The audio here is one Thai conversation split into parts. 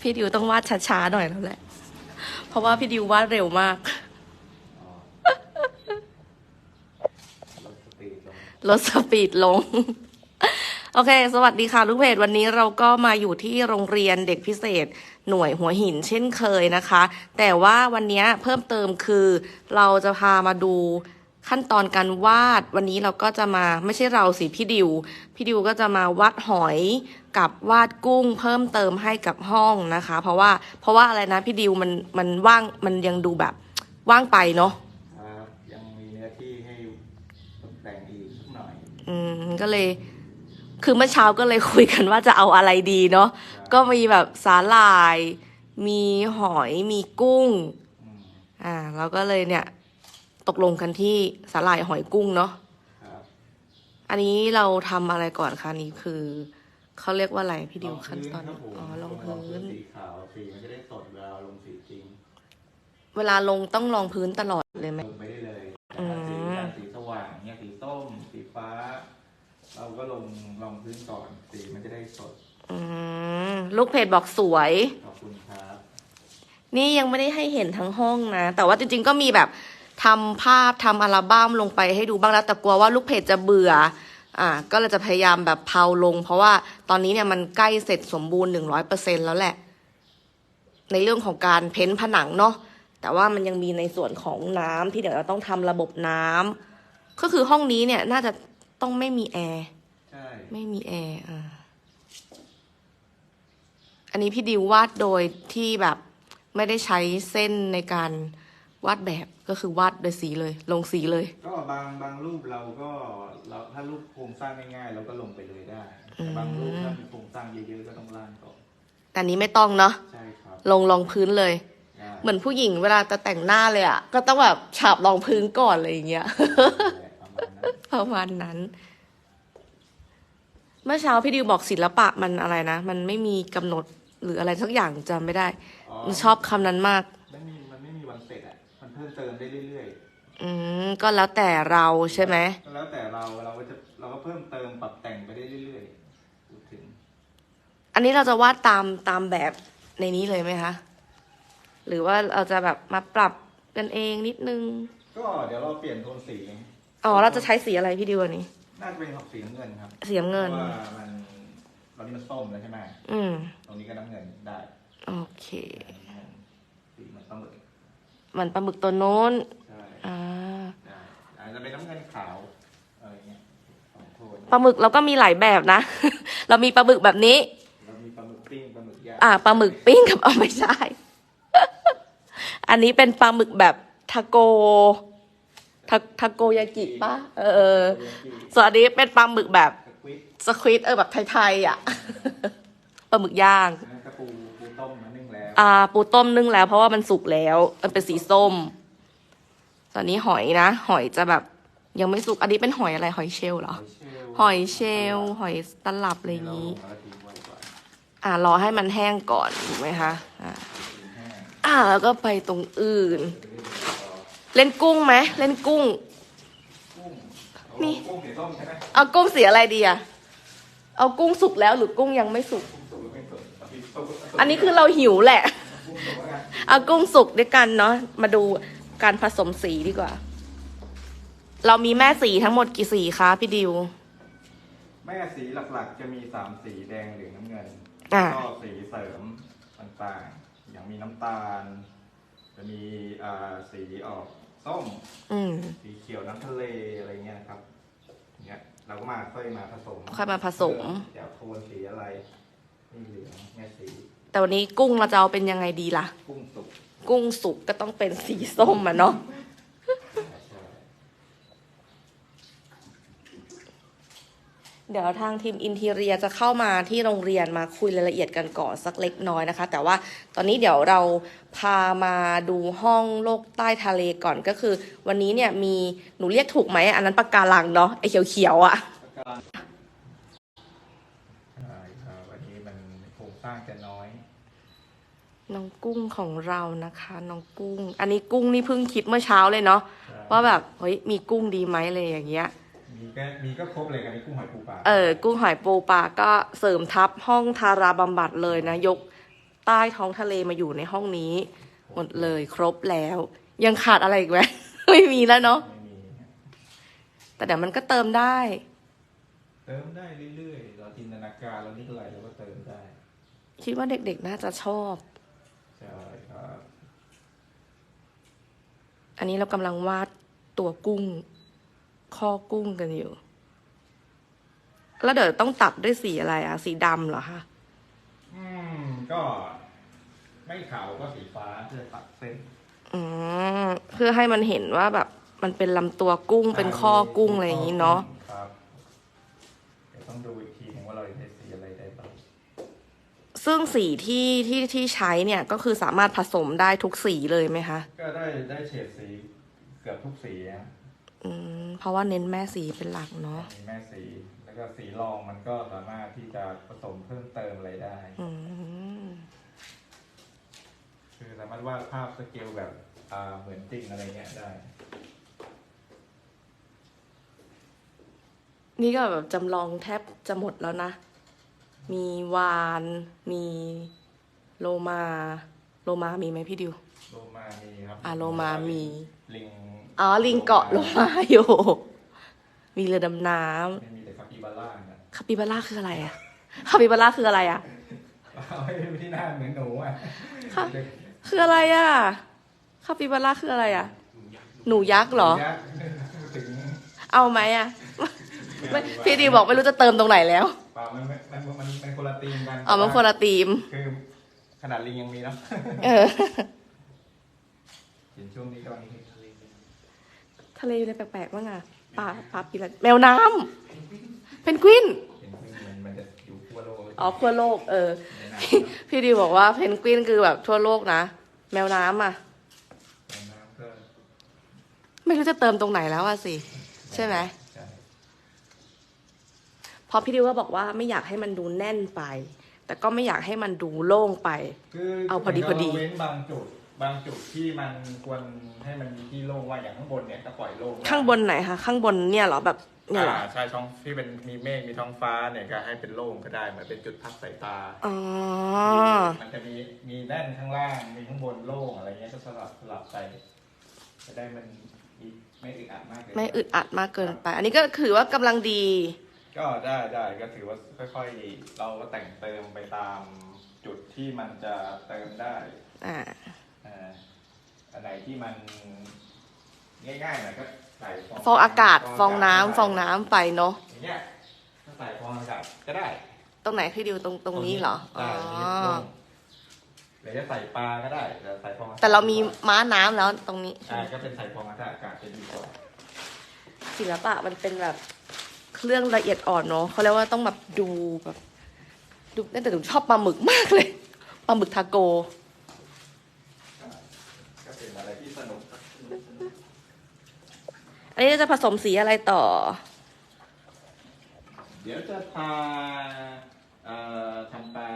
พี่ดิวต้องวาดช้าๆหน่อยแล้วแหละ เพราะว่าพี่ดิววาดเร็วมากอ๋อลดสปีดลงลดสปีดลง โอเค สวัสดีค่ะลูกเพจวันนี้เราก็มาอยู่ที่โรงเรียนเด็กพิเศษ หน่วยหัวหินเช่นเคยนะคะ แต่ว่าวันนี้เพิ่มเติมคือเราจะพามาดู ขั้นตอนการวาดวันนี้เราก็จะมาไม่ใช่เราสิพี่ดิว พี่ดิวก็จะมาวาดหอยกับวาดกุ้ง เพิ่มเติมให้กับห้องนะคะ เพราะว่าเพราะว่าอะไรนะพี่ดิวมันมันว่างมันยังดูแบบว่างไปเนาะครับยังมีเนื้อที่ให้ตกแต่งอีกสักหน่อยอืมก็เลย คือเมื่อเช้าก็เลยคุยกันว่าจะเอาอะไรดีเนาะก็มีแบบสาหร่าย มีหอยมีกุ้ง อืมอ่า เราก็เลยเนี่ย ตกลงกันที่สาหร่ายหอยกุ้งเนาะครับอันนี้เราทำอะไรก่อนคะนี่คือเขาเรียกว่าอะไรพี่ดิวลงขั้นตอนครับผมอ๋อลงพื้นสีขาวสีมันจะได้สดเวลาลงสีจริง เวลาลงต้องลองพื้นตลอดเลยไหมลงไปได้เลยอืมสีแบบสีสว่างเนี่ยสีส้มสีฟ้า เราก็ลงลองพื้นก่อนสีมันจะได้สดอืมลูกเพจบอกสวยขอบคุณครับนี่ยังไม่ได้ให้เห็นทั้งห้องนะ แต่ว่าจริงๆก็มีแบบ ทำภาพทำอัลบั้มลงไปให้ดูบ้างแล้วแต่กลัวว่าลูกเพจจะเบื่ออ่าก็เลยจะพยายามแบบเพาลง เพราะว่าตอนนี้เนี่ยมันใกล้เสร็จสมบูรณ์หนึ่งร้อยเปอร์เซ็นแล้วแหละ ในเรื่องของการเพ้นท์ผนังเนาะแต่ว่ามันยังมีในส่วนของน้ำที่เดี๋ยวเราต้องทำระบบน้ำก็คือห้องนี้เนี่ยน่าจะต้องไม่มีแอร์ใช่ไม่มีแอร์อ่าอันนี้พี่ดิววาดโดยที่แบบไม่ได้ใช้เส้นในการ วาดแบบก็คือวาดโดยสีเลย ลงสีเลย ก็บางบางรูปเราก็เราถ้ารูปโครงสร้างง่ายๆเราก็ลงไปเลยได้แต่บางรูปถ้ามีโครงสร้างเยอะๆก็ต้องล่างก่อนแต่อันนี้ไม่ต้องเนาะใช่ครับลงรองพื้นเลยได้เหมือนผู้หญิงเวลาจะแต่งหน้าเลยอะ่ะก็ต้องแบบฉาบรองพื้นก่อนอะไรอย่างเงี้ยประมาณนั้นประมาณนั้นเมื่อเช้าพี่ดิวบอกศิลปะมันอะไรนะ มันไม่มีกำหนดหรืออะไรสักอย่างจำไม่ได้ชอบคำนั้นมาก พิ่มเติมได้เรื่อยอืม ก็แล้วแต่เราใช่ไหมๆก็แล้วแต่เราเราก็จะเราก็เพิ่มเติมปรับแต่งไปได้เรื่อยๆพูดถึง อันนี้เราจะวาดตามตามแบบในนี้เลยไหมคะ หรือว่าเราจะแบบมาปรับกันเองนิดนึง ก็เดี๋ยวเราเปลี่ยนโทนสี อ๋อ เราจะใช้สีอะไรพี่ดิวอันนี้ น่าจะเป็นสีน้ำเงินครับสีน้ำเงินพราะว่ามันตอนนี้มันส้มแล้วใช่ไหมอืม ตรงนี้ก็น้ำเงินได้ โอเคน้ำเงินสีมันต้องเลย มันปลาหมึกตัวโน้น ใช่อ่า ได้อาจจะเป็นน้ำเงินขาวอะไรเงี้ยสองโทนปลาหมึกเราก็มีหลายแบบนะ เรามีปลาหมึกแบบนี้เรามีปลาหมึกปิ้งปลาหมึกย่างอ่าปลาหมึกปิ้งกับเอาไม่ใช่ อันนี้เป็นปลาหมึกแบบทาโกทาทาโกยากิปะเออส่วนอันนี้เป็นปลาหมึกแบบสควิดสควิตเออแบบไทยๆอะ ปลาหมึกย่างนั่นก็ปูปูต้มมานึ่งแล้ว อ่าปูต้มนึ่งแล้ว เพราะว่ามันสุกแล้ว มันเป็นสีส้ม ตอนนี้หอยนะ หอยจะแบบ ยังไม่สุก อันนี้เป็นหอยอะไร หอยเชลล์เหรอ หอยเชลล์หอยตลับอะไรอย่างนี้เราทิ้งไว้ก่อนอ่ารอให้มันแห้งก่อนถูกไหมคะอ่าทิ้งแห้งอ่าแล้วก็ไปตรงอื่น เล่นกุ้งไหมเล่นกุ้งกุ้งนี่กุ้งสีส้มใช่ไหมเอากุ้งสีอะไรดีอะเอากุ้งสุกแล้วหรือกุ้งยังไม่สุกกุ้งสุกหรื อไม่สุกเอาสีส้มอันนี้คือเราหิวแหละกุ้งสุกแล้วกันเอากุ้งสุกด้วยกันเนาะ มาดูการผสมสีดีกว่า เรามีแม่สีทั้งหมดกี่สีคะพี่ดิว แม่สีหลักๆ จะมีสามสีแดงเหลืองน้ำเงินอ่า ก็สีเสริมต่างๆ อย่างมีน้ำตาล จะมีอ่าสีออกส้ม อืม สีเขียวน้ำทะเลอะไรเงี้ยนะครับอย่างเงี้ยเราก็มาค่อยมาผสมค่อยมาผสมเดี๋ยวโทนสีอะไร นี่เหลืองแม่สีแต่วันนี้กุ้งเราจะเอาเป็นยังไงดีล่ะ กุ้งสุกกุ้งสุกก็ต้องเป็นสีส้มอะเนาะใช่เดี๋ยวทางทีมอินทีเรียจะเข้ามาที่โรงเรียนมาคุยรายละเอียดกันก่อนสักเล็กน้อยนะคะ แต่ว่าตอนนี้เดี๋ยวเราพามาดูห้องโลกใต้ทะเลก่อนก็คือ วันนี้เนี่ยมีหนูเรียกถูกไหมอันนั้นปากการังเนาะไอเขียวๆอะใช่ครับวันนี้มัน โครงสร้างจะน้อย น้องกุ้งของเรานะคะ น้องกุ้ง อันนี้กุ้งนี่เพิ่งคิดเมื่อเช้าเลยเนาะว่าแบบเฮ้ยมีกุ้งดีไหมอะไรอย่างเงี้ย มีก็มีก็ครบเลยกันนี้กุ้งหอยปูปลาเออกุ้งหอยปูปลาก็เสริมทับห้องทาราบำบัดเลยนะ ยกใต้ท้องทะเลมาอยู่ในห้องนี้ หมดเลยครบแล้ว ยังขาดอะไรอีกไหม ไม่มีแล้วเนาะไม่มีฮะแต่เดี๋ยวมันก็เติมได้ เติมได้เรื่อยๆ เราจินตนาการเรานิดเท่าไหร่เราก็เติมได้ คิดว่าเด็กๆน่าจะชอบ ใช่ครับ อันนี้เรากำลังวาดตัวกุ้ง ข้อกุ้งกันอยู่ แล้วเดี๋ยวต้องตัดด้วยสีอะไรอะสีดำเหรอคะอืม ก็ ไม่ขาวก็สีฟ้าเพื่อตัดเส้น อืมเพื่อให้มันเห็นว่าแบบมันเป็นลำตัวกุ้งเป็นข้อกุ้งอะไรอย่างนี้เนาะ ครับเดี๋ยวต้องดูอีกทีหนึงว่าเราจะใช้สีอะไรได้บ้าง ซึ่งสีที่ที่ที่ใช้เนี่ยก็คือสามารถผสมได้ทุกสีเลยไหมคะ ก็ได้ได้เฉดสีเกือบทุกสีนะอืมเพราะว่าเน้นแม่สีเป็นหลักเนาะมีแม่สี แล้วก็สีรองมันก็สามารถที่จะผสมเพิ่มเติมอะไรได้ อืมคือสามารถวาดภาพสเกลแบบอ่าเหมือนจริงอะไรเงี้ยได้ นี่ก็แบบจำลองแทบจะหมดแล้วนะ มีวาน มีโลมา โลมามีไหมพี่ดิว โลมามีครับอ่าโลมามี ลิงอ๋อ ลิงเกาะโลมาอยู่ มีเรือดำน้ไม่มีแต่คาปิบาร่านะำคาปิบาร่าคืออะไรอะคาปิบาร่าคืออะไรอะเอาให้ที่หน้าเหมือนหนูอะค่ะคืออะไรอะคาปิบาร่าคืออะไรอะหนูยักษ์เหรอ ยักษ์ถึงเอาไหมอะ ไม่พี่ดิวบอกไม่รู้จะเติมตรงไหนแล้วเปล่ามันมันมันมันมันคนละธีมกันเอามันคนละธีม คือขนาดลิงยังมีเนาะเออ เห็นช่วงนี้กำลังฮิตทะเลทะเลอะไรแปลกๆบ้างอะปลาปลาปีละแมวน้ำเพนกวิน เห็นมันมันจะอยู่ทั่วโลกอ๋อทั่วโลก เออ ในน้พี่ดิวบอกว่าเพนกวินคือแบบทั่วโลกนะ แมวน้ำอะำในน้ำก็ไม่รู้จะเติมตรงไหนแล้วอะสิ ใช่ไหมใช่ เพราะพี่ดิวก็บอกว่าไม่อยากให้มันดูแน่นไป แต่ก็ไม่อยากให้มันดูโล่งไป คือเอาพอดีพอดี เราเว้นบางจุด บางจุดที่มันควรให้มันมีที่โล่งว่างอย่างข้างบนเนี่ยก็ปล่อยโล่งข้างบนไหนคะข้างบนเนี่ยเหรอแบบเนี่ยเหรออ่าใช่ท้องที่เป็นมีเมฆมีท้องฟ้าเนี่ยก็ให้เป็นโล่งก็ได้เหมือนเป็นจุดพักสายตา อ๋อ มันจะมีมีแน่นข้างล่างมีข้างบนโล่งอะไรเงี้ยก็สลับสลับไปจะได้มันมีไม่อึดอัดมากเกินปไม่อึดอัดมากเกินไป อันนี้ก็ถือว่ากำลังดี ก็ได้ได้ก็ถือว่าค่อยๆ เราก็แต่งเติมไปตามจุดที่มันจะเติมได้อ่าอ่าอันไหนที่มันง่ายๆหน่อยก็ใส่ฟองอากาศฟองน้ำฟองน้ำไปเนาะอย่างเงี้ยถ้าใส่ฟองอากาศก็ได้ตรงไหนพี่ดิวตรงตรงนี้เหรออ๋ได้อตรงนี้ลงหรือจะใส่ปลาก็ได้แต่ใส่ฟองอากศแต่เรามีม้าน้ำแล้วตรงนี้ใช่ก็เป็นใส่ฟองอากาศจะดีกว่า ศิลปะมันเป็นแบบ เครื่องละเอียดอ่อนเนาะเขาเรียกว่าต้องแบบดูแบบดูแต่หนูชอบปลาหมึกมากเลยปลาหมึกทาโกก็เป็นอะไรที่สนุกอันนี้จะผสมสีอะไรต่อ เดี๋ยวจะพาเอ่อทำปลา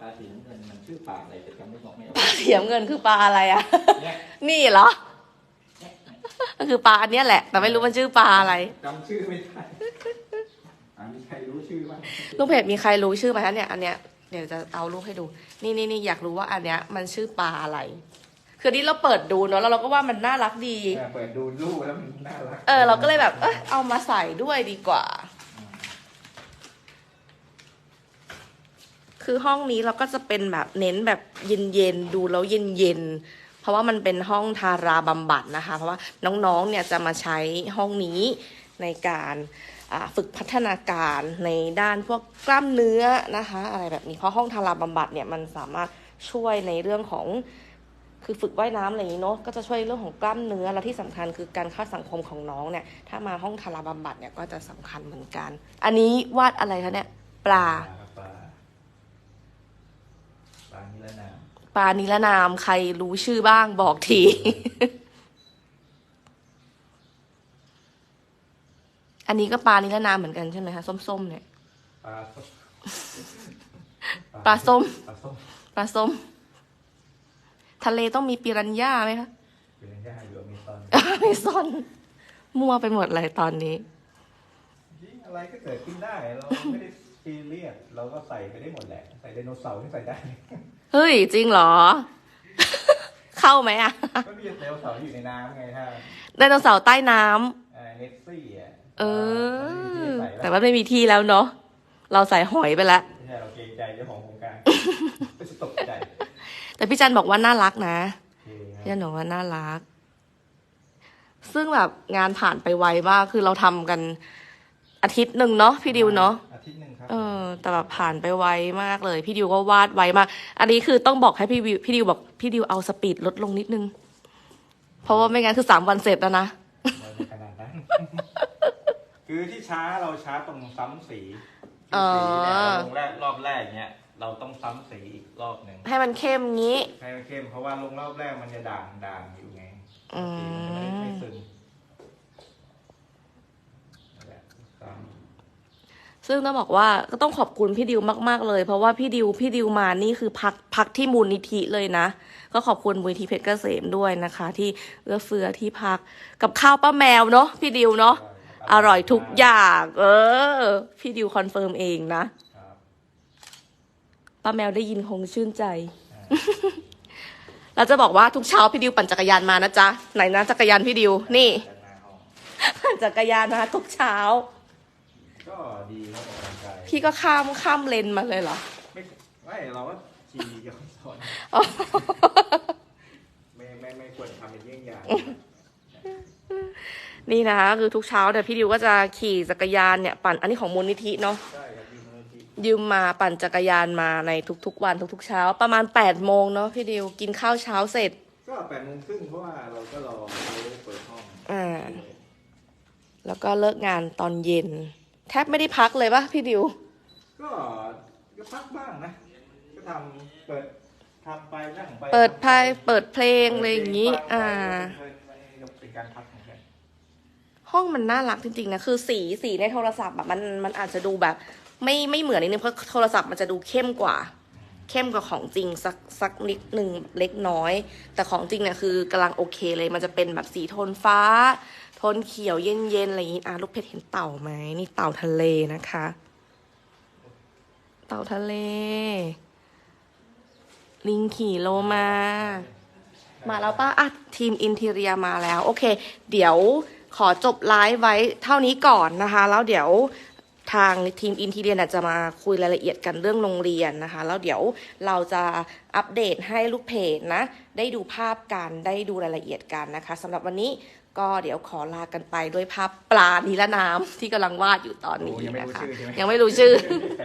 ปลาสีน้ำเงินมันชื่อปลาอะไรแต่จำไม่บอกไม่ออกปลาเสียมเงินคือปลาอะไรอะ เนี่ยนี่เหรอ ก็คือปลาอันเนี้ยแหละ แต่ไม่รู้มันชื่อปลาอะไร จำชื่อไม่ได้อ่ามีใครรู้ชื่อบ้าง ลูกเพจมีใครรู้ชื่อไหมคะเนี่ยอันเนี้ยเดี๋ยวจะเอารูปให้ดู นี่นี่นี่อยากรู้ว่าอันเนี้ยมันชื่อปลาอะไร คือนี่เราเปิดดูเนาะแล้วเราก็ว่ามันน่ารักดีเนี่ยเปิดดูรูปแล้วมันน่ารัก เออ เราก็เลยแบบ เอยเอามาใส่ด้วยดีกว่า คือห้องนี้เราก็จะเป็นแบบเน้นแบบเย็นๆ ดูแล้วเย็นๆ เพราะว่ามันเป็นห้องทาราบำบัดนะคะ เพราะว่าน้องๆ เนี่ยจะมาใช้ห้องนี้ในการอ่า ฝึกพัฒนาการในด้านพวกกล้ามเนื้อนะคะ อะไรแบบนี้เพราะห้องทาราบำบัดเนี่ยมันสามารถช่วยในเรื่องของคือฝึกว่ายน้ำอะไรอย่างนี้เนาะก็จะช่วยเรื่องของกล้ามเนื้อและที่สำคัญคือการเข้าสังคมของน้องเนี่ยถ้ามาห้องทาราบำบัดเนี่ยก็จะสำคัญเหมือนกัน อันนี้วาดอะไรคะเนี่ยปลาปลาปลานิรนามปลานิรนามใครรู้ชื่อบ้างบอกที อันนี้ก็ปลานิรนามเหมือนกันใช่ไหมคะส้มๆเนี่ยปลาส้มปลาส้ม ปลาส้มปลาส้ม ทะเลต้องมีปิรันย่าไหมคะเป็นย่าอยู่อเมซอนไม่ซ่อนมั่วไปหมดเลยตอนนี้จริงอะไรก็เกิดขึ้นได้ เราไม่ได้ซีเรียสเราก็ใส่ไปได้หมดแหละ ใส่ไดโนเสาร์ที่ใส่ได้ เฮ้ย จริงเหรอ เข้าไหมอะก็มีไดโนเสาร์ที่อยู่ในน้ำไงถ้าไดโนเสาร์ใต้น้ำเอ่อเนสซี่อะ เออมันแต่ไม่มีที่ใส่แล้วว่าไม่มีที่แล้วเนาะเราใส่หอยไปแล้วไม่ใช่เราเกรงใจเจ้าของโครงการก็จะตกใจ แต่พี่จันบอกว่าน่ารักนะโอเคคพี่รับจันบอกว่าน่ารัก ซึ่งแบบงานผ่านไปไวมากคือเราทำกันอาทิตย์หนึ่งเนาะพี่ดิวเนาะอาทิตย์หนึ่งครับเออ แต่แบบผ่านไปไวมากเลย พี่ดิวก็วาดไวมาก อันนี้คือต้องบอกให้พี่วิวพี่ดิวบอกพี่ดิวเอาสปีดลดลงนิดนึง เพราะว่าไม่งั้นคือสามวันเสร็จแล้วนะไม่ขนาดนั้น คือที่ช้าเราช้าตรงซ้ำสีอ๋อสีเนี่ยเราลงแรกรอบแรกเนี้ยเราต้องซ้ำสีอีกรอบหนึ่งให้มันเข้มงี้ ให้มันเข้มเพราะว่าลงรอบแรกมันจะด่างด่างอยู่ไงอืม สีมันจะไม่ไม่ซึมนั่นแหละซ้ำซึ่งต้องบอกว่าก็ต้องขอบคุณพี่ดิวมาก ๆ เลย เพราะว่าพี่ดิวพี่ดิวมานี่คือพักพักที่มูลนิธิเลยนะ ก็ขอบคุณมูลนิธิเพชรเกษมด้วยนะคะ ที่เอื้อเฟื้อที่พักกับข้าวป้าแมวเนาะพี่ดิวเนาะ อร่อยทุกอย่าง เออ พี่ดิวคอนเฟิร์มเองนะครับป้าแมวได้ยินคงชื่นใจ เราจะบอกว่าทุกเช้าพี่ดิวปั่นจักรยานมานะจ๊ะ ไหนนะจักรยานพี่ดิว นี่จากหน้าห้องปั่นจักรยานมาทุกเช้า ก็ดีครับออกกำลังกายพี่ก็ข้ามข้ามเลนมาเลยเหรอ ไม่ไม่เราก็ขี่ย้อนสอนไม่ไม่ไม่ควรทำเป็นเยี่ยงอย่าง นี่นะคะคือทุกเช้าเนี่ยพี่ดิวก็จะขี่จักรยานเนี่ยปั่นอันนี้ของมูลนิธิเนาะใช่ครับยืมมือที่ยืมมาปั่นจักรยานมาในทุกๆ วันทุกๆเช้า ประมาณ8ปดโมงเนาะพี่ดิวกินข้าวเช้าเสร็จ ก็แปดโมงครึ่งเพราะว่าเราก็รอเขาเปิดห้องอ่าแล้วก็เลิกงานตอนเย็น แทบไม่ได้พักเลยปะพี่ดิว ก็ก็พักบ้างนะ ก็ทำเปิดทำไปนั่งไปเปิดไพ่ทำปเปิดเพลงอะไรอย่างนี้ฟังไปอ่ามันเป็นการพักเห้องมันน่ารักจริงๆนะคือสีสีในโทรศัพท์แบบมันมันอาจจะดูแบบ ไม่ไม่เหมือนนิดนึงเพราะโทรศัพท์มันจะดูเข้มกว่า เข้มกว่าของจริงสักสักนิดหนึ่งเล็กน้อย แต่ของจริงเนี่ยคือกำลังโอเคเลย มันจะเป็นแบบสีโทนฟ้า โทนเขียวเย็นๆอะไรอย่างนี้อะลูกเพชรเห็นเต่าไหมนี่เต่าทะเลนะคะ เต่าทะเล ลิงขี่โลมา มาแล้วป้าอะทีมอินทีเรียมาแล้ว โอเค เดี๋ยว ขอจบไลฟ์ไว้เท่านี้ก่อนนะคะ แล้วเดี๋ยวทางทีมอินทีเรียน่ะจะมาคุยรายละเอียดกันเรื่องโรงเรียนนะคะ แล้วเดี๋ยวเราจะอัปเดตให้ลูกเพจนะ ได้ดูภาพกันได้ดูรายละเอียดกันนะคะสำหรับวันนี้ก็เดี๋ยวขอลากันไปด้วยภาพปลานิลน้ำที่กำลังวาดอยู่ตอนนี้โอ้ยังไม่นะรู้คะชื่อใช่ไหมยังไม่รู้ชื่อใคร